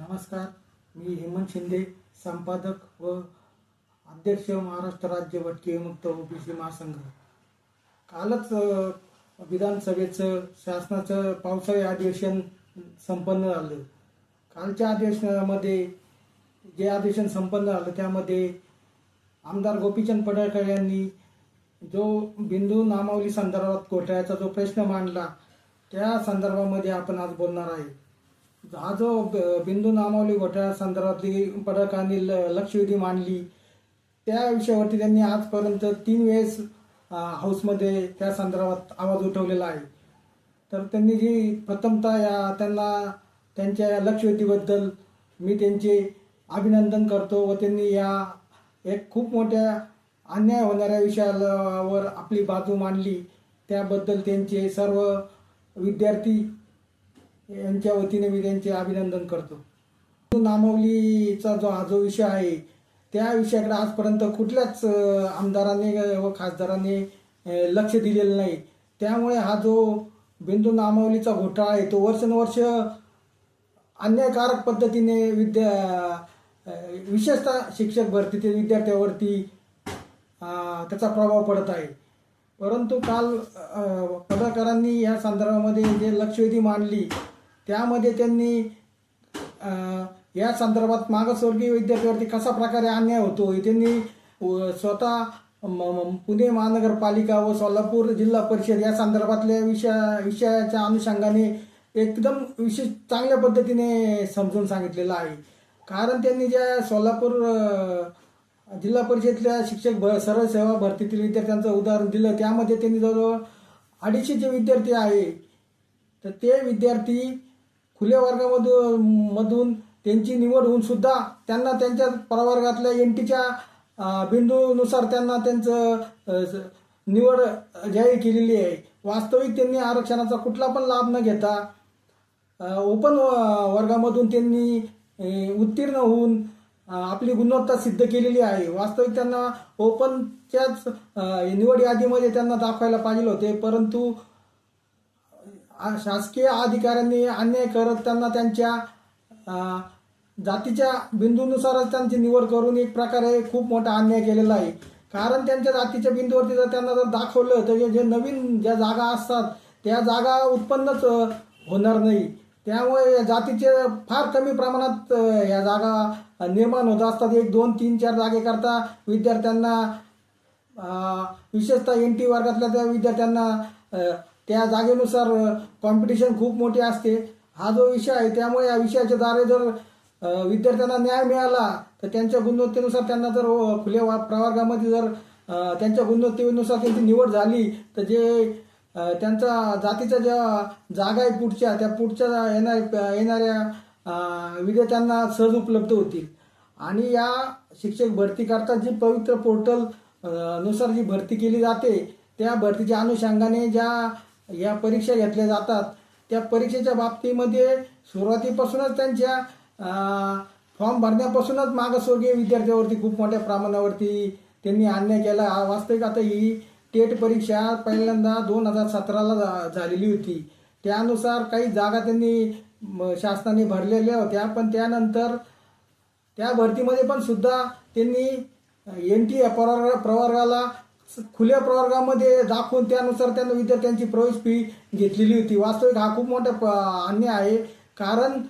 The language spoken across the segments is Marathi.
नमस्कार. मी हेमंत शिंदे संपादक व अध्यक्ष महाराष्ट्र राज्य भटके विमुक्त ओबीसी महासंघ. कालच विधानसभेचं शासनाचं पावसाळी अधिवेशन संपन्न झालं. कालच्या अधिवेशनामध्ये जे अधिवेशन संपन्न झालं त्यामध्ये आमदार गोपीचंद पडळकर यांनी जो बिंदू नामावली संदर्भात घोटाळ्याचा जो प्रश्न मांडला त्या संदर्भामध्ये आपण आज बोलणार आहे. हा जो ब- बिंदू नामावली घोटाळ्या संदर्भातली पडळकरांनी ल- लक्षवेधी मांडली त्या विषयावरती त्यांनी आजपर्यंत तीन वेळेस हाऊसमध्ये त्या संदर्भात आवाज उठवलेला आहे. तर त्यांनी जी प्रथमतः या त्यांना त्यांच्या लक्षवेधीबद्दल मी त्यांचे अभिनंदन करतो व त्यांनी या एक खूप मोठ्या अन्याय होणाऱ्या विषयावर आपली बाजू मांडली. त्याबद्दल त्यांचे सर्व विद्यार्थी यांच्या वतीने मी त्यांचे अभिनंदन करतो. नामवलीचा जो हा जो विषय आहे त्या विषयाकडे आजपर्यंत कुठल्याच आमदारांनी व खासदारांनी लक्ष दिलेलं नाही. त्यामुळे हा जो बिंदू नामावलीचा घोटाळा आहे तो वर्षानुवर्ष अन्यायकारक पद्धतीने विद्या विशेषतः शिक्षक भरतीतील विद्यार्थ्यावरती त्याचा प्रभाव पडत आहे. परंतु काल पत्रकारांनी या संदर्भामध्ये जे लक्षवेधी मांडली त्यामध्ये त्यांनी या संदर्भात मागासवर्गीय विद्यार्थ्यावरती कसा प्रकारे अन्याय होतो त्यांनी स्वतः म- पुणे महानगरपालिका व सोलापूर जिल्हा परिषद या संदर्भातल्या विषया विषयाच्या अनुषंगाने एकदम विशेष चांगल्या पद्धतीने समजून सांगितलेलं आहे. कारण त्यांनी ज्या सोलापूर जिल्हा परिषदेतल्या शिक्षक भ सरळ सेवा भरतीतील विद्यार्थ्यांचं उदाहरण दिलं त्यामध्ये त्यांनी जवळजवळ अडीचशे जे विद्यार्थी आहे. तर ते विद्यार्थी खुल्या वर्गामधून मधून त्यांची निवड होऊन सुद्धा त्यांना त्यांच्या प्रवर्गातल्या एन टीच्या बिंदूनुसार त्यांना त्यांचं निवड जाहीर केलेली आहे. वास्तविक त्यांनी आरक्षणाचा कुठला पण लाभ न घेता ओपन वर्गामधून त्यांनी उत्तीर्ण होऊन आपली गुणवत्ता सिद्ध केलेली आहे. वास्तविक त्यांना ओपनच्याच निवड यादीमध्ये त्यांना दाखवायला पाहिजे होते परंतु शासकीय अधिकाऱ्यांनी अन्याय करत त्यांना त्यांच्या जातीच्या बिंदूनुसारच त्यांची निवड करून एक प्रकारे खूप मोठा अन्याय केलेला आहे. कारण त्यांच्या जातीच्या बिंदूवरती जर त्यांना जर दाखवलं तर जे- जे नवीन ज्या जागा असतात त्या जागा उत्पन्नच होणार नाही. त्यामुळे या जातीचे फार कमी प्रमाणात या जागा निर्माण होत असतात. एक दोन तीन चार जागेकरता विद्यार्थ्यांना विशेषतः एन टी वर्गातल्या त्या विद्यार्थ्यांना त्या जागेनुसार कॉम्पिटिशन खूप मोठी असते. हा जो विषय आहे त्यामुळे या विषयाच्या द्वारे जर विद्यार्थ्यांना न्याय मिळाला तर त्यांच्या गुणवत्तेनुसार त्यांना जर अ, खुल्या वा- प्रवर्गामध्ये जर त्यांच्या गुणवत्तेनुसार त्यांची निवड झाली तर जे त्यांचा जातीच्या ज्या जागा आहे पुढच्या त्या पुढच्या येणार येणाऱ्या विद्यार्थ्यांना सहज उपलब्ध होतील. आणि या शिक्षक भरती करता जी पवित्र पोर्टलनुसार जी भरती केली जाते त्या भरतीच्या अनुषंगाने ज्या या परीक्षा घेतल्या जातात. त्या परीक्षेच्या बाबतीमध्ये सुरुवातीपासूनच त्यांच्या फॉर्म भरण्यापासूनच मागासवर्गीय विद्यार्थ्यावरती खूप मोठ्या प्रमाणावरती त्यांनी अन्याय केला. हा वास्तविक आता ही टेट परीक्षा पहिल्यांदा दोन हजार सतराला झालेली होती. त्यानुसार काही जागा त्यांनी शासनाने भरलेल्या होत्या. पण त्यानंतर त्या भरतीमध्ये पण सुद्धा त्यांनी एन टी प्रवर्गाला खुल्या प्रवर्गामध्ये दाखवून त्यानुसार त्यांना विद्यार्थ्यांची प्रवेश फी घेतलेली होती. वास्तविक हा खूप मोठा प- अन्याय आहे. कारण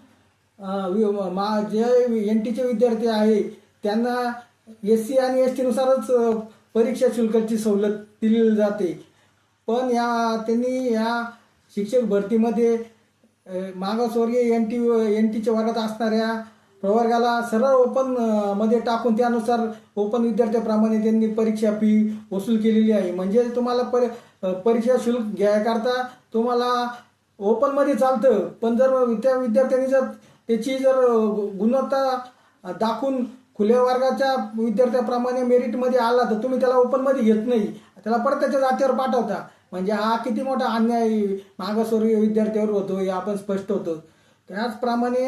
मा जे एन टीचे विद्यार्थी आहे त्यांना एस सी आणि एस टीनुसारच परीक्षा शुल्काची सवलत दिली जाते. पण या त्यांनी या शिक्षक भरतीमध्ये मागासवर्गीय एन टी एन टीच्या वर्गात असणाऱ्या प्रवर्गाला सरळ ओपनमध्ये टाकून त्यानुसार ओपन विद्यार्थ्याप्रमाणे त्यांनी परीक्षा फी वसूल केलेली आहे. म्हणजे तुम्हाला पर परीक्षा शुल्क घ्यायकरता तुम्हाला ओपनमध्ये चालतं. पण जर त्या विद्यार्थ्यांनी जर त्याची जर गुणवत्ता दाखवून खुल्या वर्गाच्या विद्यार्थ्याप्रमाणे मेरिटमध्ये आला तर तुम्ही त्याला ओपनमध्ये घेत नाही. त्याला परत त्याच्या जातीवर पाठवता. म्हणजे हा किती मोठा अन्याय मागासवर्गीय विद्यार्थ्यावर होतो हे आपण स्पष्ट होतो. त्याचप्रमाणे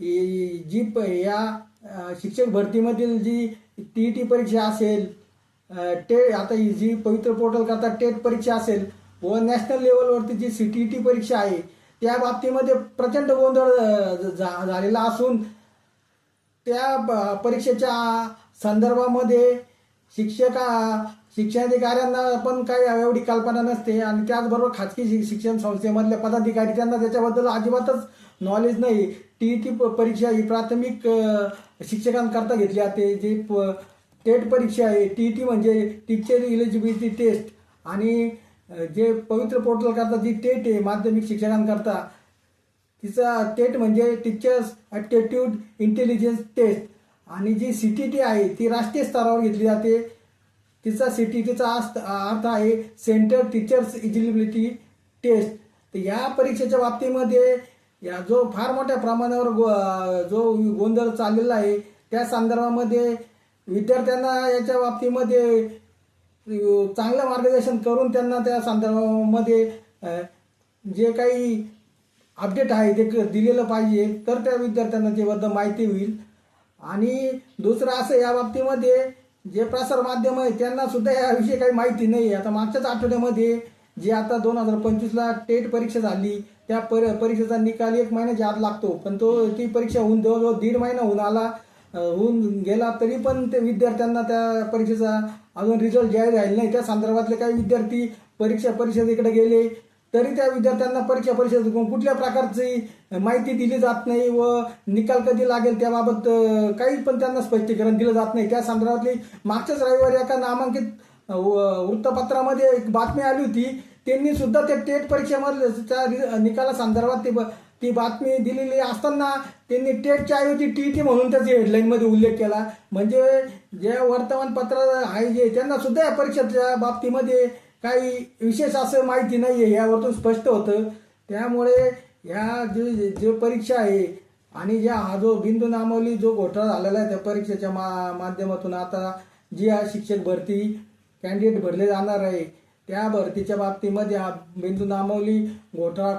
जी प या शिक्षक भरतीमधील जी टी ई टी परीक्षा असेल टे आता ही जी पवित्र पोर्टल करता टेट परीक्षा असेल व नॅशनल लेवलवरती जी सी टी ई टी परीक्षा आहे त्या बाबतीमध्ये प्रचंड गोंधळ झा- झालेला असून त्या परीक्षेच्या संदर्भामध्ये शिक्षका शिक्षणाधिकाऱ्यांना पण काही एवढी कल्पना नसते आणि त्याचबरोबर खाजगी शिक्षण संस्थेमधले पदाधिकारी त्यांना त्याच्याबद्दल अजिबातच नॉलेज नाही. टी टी परीक्षा ही प्राथमिक शिक्षकांकरता घेतली जाते. जे प- टेट परीक्षा आहे टी टी म्हणजे टीचर इलिजिबिलिटी टेस्ट आणि जे पवित्र पोर्टल करता जी टेट आहे माध्यमिक शिक्षकांकरता तिचा टेट म्हणजे टीचर्स ॲप्टिट्यूड इंटेलिजन्स टेस्ट आणि जी सी टी टी आहे ती राष्ट्रीय स्तरावर घेतली जाते. तिचा सी टी टीचा अर्थ आहे सेंटर टीचर्स इजिलिबिलिटी टेस्ट तर या परीक्षेच्या बाबतीमध्ये या जो फार मोठ्या प्रमाणावर गो- जो गोंधळ चाललेला आहे त्या संदर्भामध्ये विद्यार्थ्यांना याच्या बाबतीमध्ये चांगलं मार्गदर्शन करून त्यांना त्या संदर्भामध्ये जे काही अपडेट आहे ते क- दिलेलं पाहिजे. तर त्या विद्यार्थ्यांना त्याबद्दल माहिती होईल. आणि दुसरं असं या बाबतीमध्ये जे प्रसार माध्यम आहे त्यांना सुद्धा याविषयी काही माहिती नाही आहे. आता मागच्याच आठवड्यामध्ये जे आता दोन हजार पंचवीसला टेट परीक्षा झाली त्या पर परीक्षेचा निकाल एक महिन्याच्या आत लागतो. पण तो ती परीक्षा होऊन जवळजवळ दीड महिना होऊन आला होऊन गेला तरी पण ते विद्यार्थ्यांना त्या परीक्षेचा अजून रिझल्ट जाहीर झाला नाही. त्या संदर्भातले काही विद्यार्थी परीक्षा परिषदेकडे गेले तरी त्या विद्यार्थ्यांना परीक्षा परिषद कुठल्या प्रकारची माहिती दिली जात नाही व निकाल कधी लागेल त्याबाबत काही पण त्यांना स्पष्टीकरण दिलं जात नाही. त्या संदर्भातली मागच्याच रविवारी एका नामांकित व- वृत्तपत्रामध्ये एक बातमी आली होती. त्यांनी सुद्धा त्या टेट परीक्षेमधल्या त्या रि- निकालासंदर्भात ती ती बातमी दिलेली असताना त्यांनी टेटच्या ऐवजी टी टी म्हणून त्याची हेडलाईनमध्ये उल्लेख केला. म्हणजे जे वर्तमानपत्र आहे जे त्यांना सुद्धा या परीक्षेच्या बाबतीमध्ये काही विशेष असं माहिती नाही आहे यावरतून स्पष्ट होतं. त्यामुळे या जे जे परीक्षा आहे आणि ज्या हा जो बिंदू नामावली जो घोटाळा झालेला आहे त्या परीक्षेच्या मा माध्यमातून आता जी हा शिक्षक भरती कॅन्डिडेट भरले जाणार आहे त्या भरतीच्या बाबतीमध्ये हा बिंदू नामवली घोटाळा